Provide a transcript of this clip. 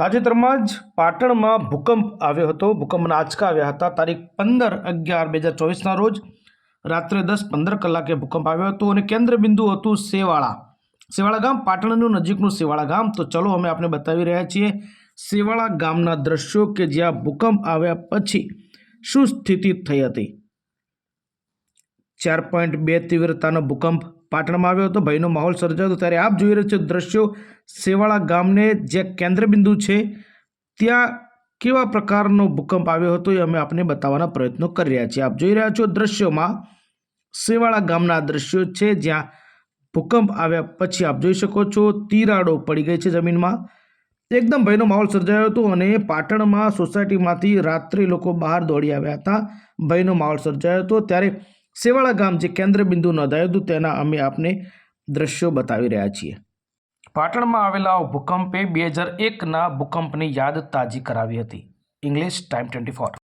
તાજેતરમાં જ પાટણમાં ભૂકંપ આવ્યો હતો. ભૂકંપના આંચકા આવ્યા હતા. તારીખ પંદર અગિયાર બે હજાર ચોવીસના રોજ રાત્રે દસ પંદર કલાકે ભૂકંપ આવ્યો હતો અને કેન્દ્ર બિંદુ હતું સેવાળા. સેવાળા ગામ પાટણનું નજીકનું સેવાળા ગામ. તો ચલો અમે આપને બતાવી રહ્યા છીએ સેવાળા ગામના દ્રશ્યો કે જ્યાં ભૂકંપ આવ્યા પછી શું સ્થિતિ થઈ હતી. ચાર પોઈન્ટ બે તીવ્રતાનો ભૂકંપ પાટણમાં આવ્યો હતો. ભયનો માહોલ સર્જાયો હતો. ત્યારે આપ જોઈ રહ્યા છો દ્રશ્યો સેવાળા ગામને જે કેન્દ્રબિંદુ છે, ત્યાં કેવા પ્રકારનો ભૂકંપ આવ્યો હતો એ અમે આપને બતાવવાના પ્રયત્નો કરી રહ્યા છીએ. આપ જોઈ રહ્યા છો દ્રશ્યોમાં સેવાળા ગામના દ્રશ્યો છે, જ્યાં ભૂકંપ આવ્યા પછી આપ જોઈ શકો છો તિરાડો પડી ગઈ છે જમીનમાં. એકદમ ભયનો માહોલ સર્જાયો હતો અને પાટણમાં સોસાયટીમાંથી રાત્રે લોકો બહાર દોડી આવ્યા હતા. ભયનો માહોલ સર્જાયો હતો. ત્યારે સેવાળા ગામ જે કેન્દ્રબિંદુ નોંધાયું હતું, તેના અમે આપને દ્રશ્યો બતાવી રહ્યા છીએ. પાટણમાં આવેલા ભૂકંપે બે હજાર એકના ભૂકંપની યાદ તાજી કરાવી હતી. English time twenty four.